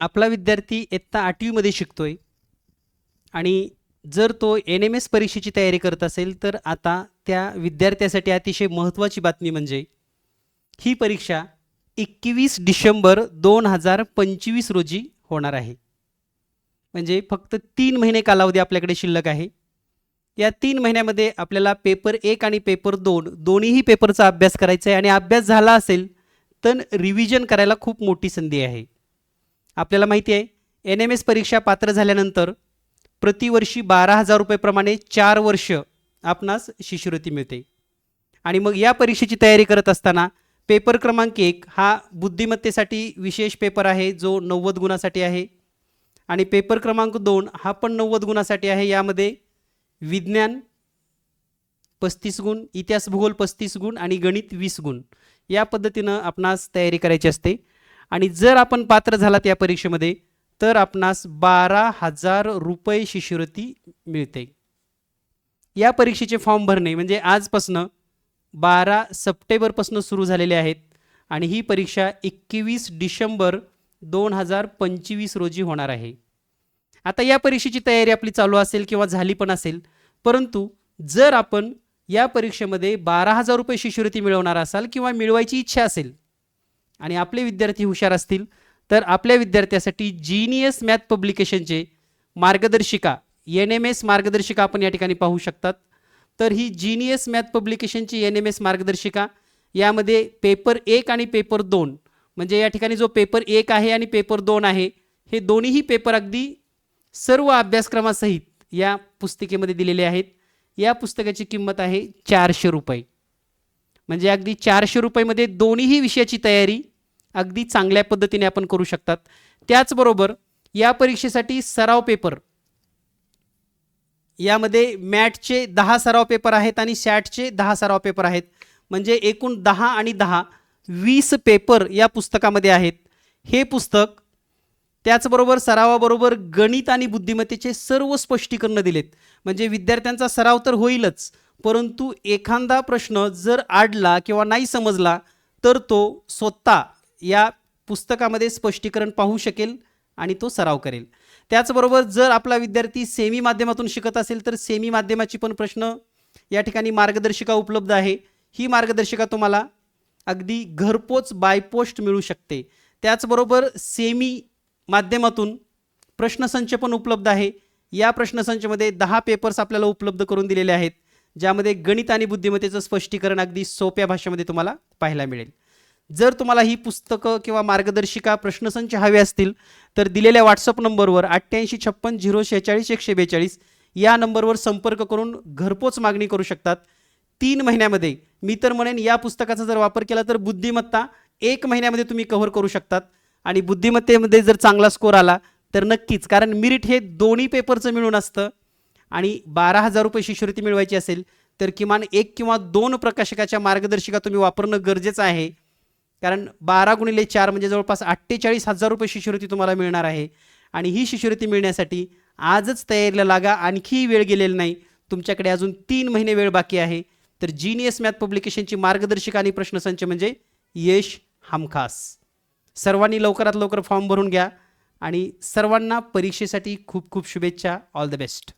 आपला विद्यार्थी इयत्ता आठवीमध्ये शिकतोय. आणि जर तो एन एम एस परीक्षेची तयारी करत असेल तर आता त्या विद्यार्थ्यासाठी अतिशय महत्त्वाची बातमी म्हणजे ही परीक्षा एकवीस डिसेंबर दोन हजार पंचवीस रोजी होणार आहे. म्हणजे फक्त तीन महिने कालावधी आपल्याकडे शिल्लक आहे. या तीन महिन्यामध्ये आपल्याला पेपर एक आणि पेपर दोन दोन्हीही पेपरचा अभ्यास करायचा आहे. आणि अभ्यास झाला असेल तर रिव्हिजन करायला खूप मोठी संधी आहे. आपल्याला माहिती आहे एन एम एस परीक्षा पात्र झाल्यानंतर प्रतिवर्षी बारा हजार रुपयेप्रमाणे चार वर्ष आपणास शिष्यवृत्ती मिळते. आणि मग या परीक्षेची तयारी करत असताना पेपर क्रमांक एक हा बुद्धिमत्तेसाठी विशेष पेपर आहे जो नव्वद गुणासाठी आहे. आणि पेपर क्रमांक दोन हा पण नव्वद गुणासाठी आहे यामध्ये विज्ञान पस्तीस गुण इतिहास भूगोल पस्तीस गुण आणि गणित वीस गुण या पद्धतीनं आपणास तयारी करायची असते. आणि जर आपण पात्र झालात या परीक्षेमध्ये तर आपणास बारा हजार रुपये शिष्यवृत्ती मिळते. या परीक्षेचे फॉर्म भरणे म्हणजे आजपासनं बारा सप्टेंबरपासून सुरू झालेले आहेत आणि ही परीक्षा एकवीस डिसेंबर दोन हजार पंचवीस रोजी होणार आहे. आता या परीक्षेची तयारी आपली चालू असेल किंवा झाली पण असेल परंतु जर आपण या परीक्षेमध्ये बारा हजार रुपये शिष्यवृत्ती मिळवणार असाल किंवा मिळवायची इच्छा असेल आणि आपले विद्यार्थी हुशार असतील तर आपल्या विद्यार्थ्यासाठी जीनियस मॅथ पब्लिकेशनचे मार्गदर्शिका एन एम एस मार्गदर्शिका आपण या ठिकाणी पाहू शकतात. तर ही जीनियस मॅथ पब्लिकेशनची एन एम एस मार्गदर्शिका यामध्ये पेपर एक आणि पेपर दोन म्हणजे या ठिकाणी जो पेपर एक आहे आणि पेपर दोन आहे हे दोन्हीही पेपर अगदी सर्व अभ्यासक्रमासहित या पुस्तिकेमध्ये दिलेले आहेत. या पुस्तकाची किंमत आहे चारशे रुपये. म्हणजे अगदी चारशे रुपयेमध्ये दोन्हीही विषयाची तयारी अगदी चांगल्या पद्धतीने आपण करू शकतात. त्याचबरोबर या परीक्षेसाठी सराव पेपर. यामध्ये मॅटचे दहा सराव पेपर आहेत आणि सॅटचे दहा सराव पेपर आहेत. म्हणजे एकूण दहा आणि दहा वीस पेपर या पुस्तकामध्ये आहेत. हे पुस्तक त्याचबरोबर सरावाबरोबर गणित आणि बुद्धिमत्तेचे सर्व स्पष्टीकरणं दिलेत. म्हणजे विद्यार्थ्यांचा सराव तर होईलच परंतु एखादा प्रश्न जर आडला किंवा नाही समजला तर तो स्वतः या पुस्तकामध्ये स्पष्टीकरण पाहू शकेल आणि तो सराव करेल. त्याचबरोबर जर आपला विद्यार्थी सेमी माध्यमातून शिकत असेल तर सेमी माध्यमाची पण प्रश्न या ठिकाणी मार्गदर्शिका उपलब्ध आहे. ही मार्गदर्शिका तुम्हाला अगदी घरपोच बायपोस्ट मिळू शकते. त्याचबरोबर सेमी माध्यमातून प्रश्नसंच पण उपलब्ध आहे. या प्रश्नसंचमध्ये दहा पेपर्स आपल्याला उपलब्ध करून दिलेले आहेत. ज्यामध्ये गणित आणि बुद्धिमत्तेचं स्पष्टीकरण अगदी सोप्या भाषेमध्ये तुम्हाला पाहायला मिळेल. जर तुम्हाला ही पुस्तकं किंवा मार्गदर्शिका प्रश्नसंच हवे असतील तर दिलेल्या व्हॉट्सअप नंबरवर अठ्ठ्याऐंशी छप्पन झिरो शेहेचाळीस एकशे बेचाळीस या नंबरवर संपर्क करून घरपोच मागणी करू शकतात. तीन महिन्यामध्ये मी तर म्हणेन या पुस्तकाचा जर वापर केला तर बुद्धिमत्ता एक महिन्यामध्ये तुम्ही कव्हर करू शकतात. आणि बुद्धिमत्तेमध्ये जर चांगला स्कोर आला तर नक्कीच कारण मिरिट हे दोन्ही पेपरचं मिळून असतं. आणि बारा हजार रुपये शिष्यवृत्ती मिळवायची असेल तर किमान एक किंवा दोन प्रकाशकाच्या मार्गदर्शिका तुम्ही वापरणं गरजेचं आहे. कारण बारा गुणिले चार म्हणजे जवळपास अठ्ठेचाळीस हजार रुपये शिष्यवृत्ती तुम्हाला मिळणार आहे. आणि ही शिष्यवृत्ती मिळण्यासाठी आजच तयारीला लागा आणखी वेळ गेलेला नाही. तुमच्याकडे अजून तीन महिने वेळ बाकी आहे. तर जीनियस मॅथ पब्लिकेशनची मार्गदर्शिका आणि प्रश्नसंच म्हणजे यश हमखास. सर्वांनी लवकरात लवकर फॉर्म भरून घ्या आणि सर्वांना परीक्षेसाठी खूप खूप शुभेच्छा. All the best